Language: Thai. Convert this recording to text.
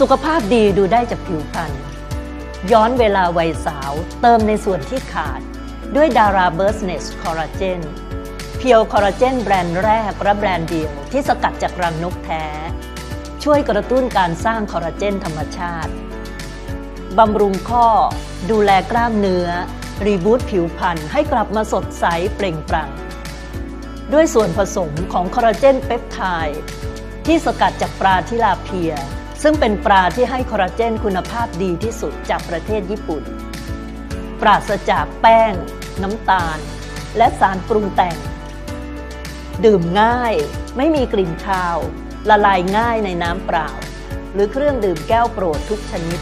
สุขภาพดีดูได้จากผิวพรรณย้อนเวลาวัยสาว เติมในส่วนที่ขาด ด้วยดาราเบิร์สเนสคอลลาเจนเพียวคอลลาเจนแบรนด์แรกและแบรนด์เดียวที่สกัดจากรังนกแท้ ช่วยกระตุ้นการสร้างคอลลาเจนธรรมชาติบำรุงข้อ ดูแลกล้ามเนื้อ รีบูตผิวพรรณให้กลับมาสดใสเปล่งปลั่งด้วยส่วนผสมของคอลลาเจนเปปไทด์ที่สกัดจากปลาทิลาเพีย ซึ่งเป็นปลาที่ให้คอลลาเจนคุณภาพดีที่สุดจากประเทศญี่ปุ่น ปราศจากแป้ง น้ำตาล และสารปรุงแต่ง ดื่มง่าย ไม่มีกลิ่นคาว ละลายง่ายในน้ำเปล่า หรือเครื่องดื่มแก้วโปรดทุกชนิด